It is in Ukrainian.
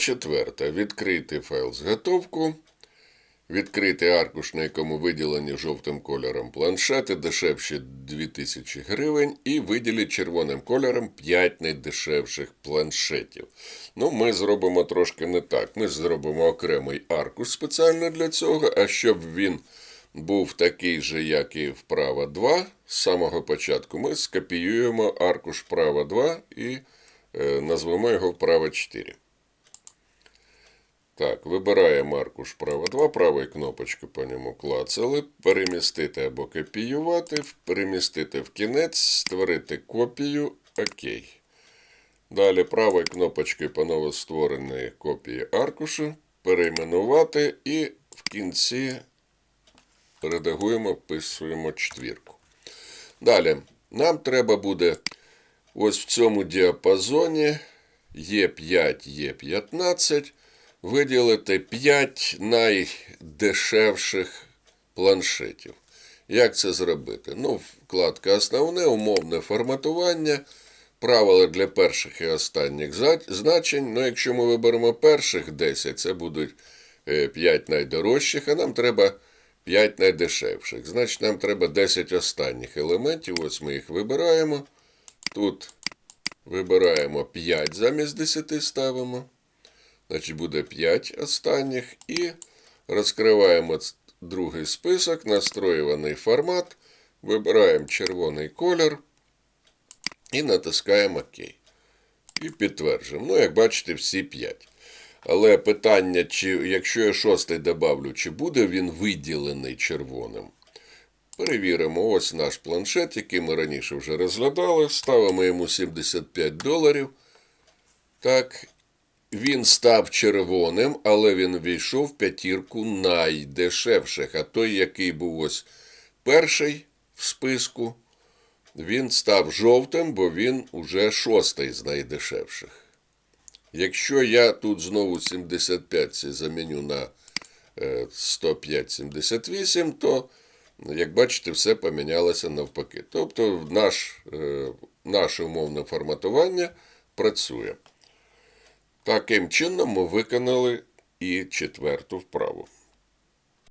Четверте. Відкрити файл зготовку. Відкрити аркуш, на якому виділені жовтим кольором планшети, дешевші 2000 гривень, і виділіть червоним кольором 5 найдешевших планшетів. Ну, ми зробимо трошки не так. Ми зробимо окремий аркуш спеціально для цього, а щоб він був такий же, як і вправа 2, з самого початку ми скопіюємо аркуш вправа 2 і е, назвемо його вправа 4. Так, вибираємо аркуш право 2, правою кнопочкою по ньому клацали, перемістити або копіювати, перемістити в кінець, створити копію, окей. Далі правою кнопочкою по новоствореної копії аркушу, перейменувати і в кінці редагуємо, вписуємо четвірку. Далі, нам треба буде ось в цьому діапазоні Е5, Е15 виділити 5 найдешевших планшетів. Як це зробити? Ну, вкладка основне, умовне форматування, правила для перших і останніх значень. Ну, якщо ми виберемо перших 10, це будуть 5 найдорожчих, а нам треба 5 найдешевших. Значить, нам треба 10 останніх елементів. Ось ми їх вибираємо. Тут вибираємо 5 замість 10 ставимо. Значить, буде 5 останніх. І розкриваємо другий список, настроюваний формат. Вибираємо червоний колір і натискаємо ОК. І підтверджуємо. Ну, як бачите, всі 5. Але питання, чи якщо я шостий добавлю, чи буде він виділений червоним? Перевіримо ось наш планшет, який ми раніше вже розглядали. Ставимо йому 75 доларів. Так, він став червоним, але він війшов в п'ятірку найдешевших. А той, який був ось перший в списку, він став жовтим, бо він уже шостий з найдешевших. Якщо я тут знову 75 це заміню на е, 105,78, то, як бачите, все помінялося навпаки. Тобто наш, е, наше умовне форматування працює. Таким чином ми виконали і четверту вправу.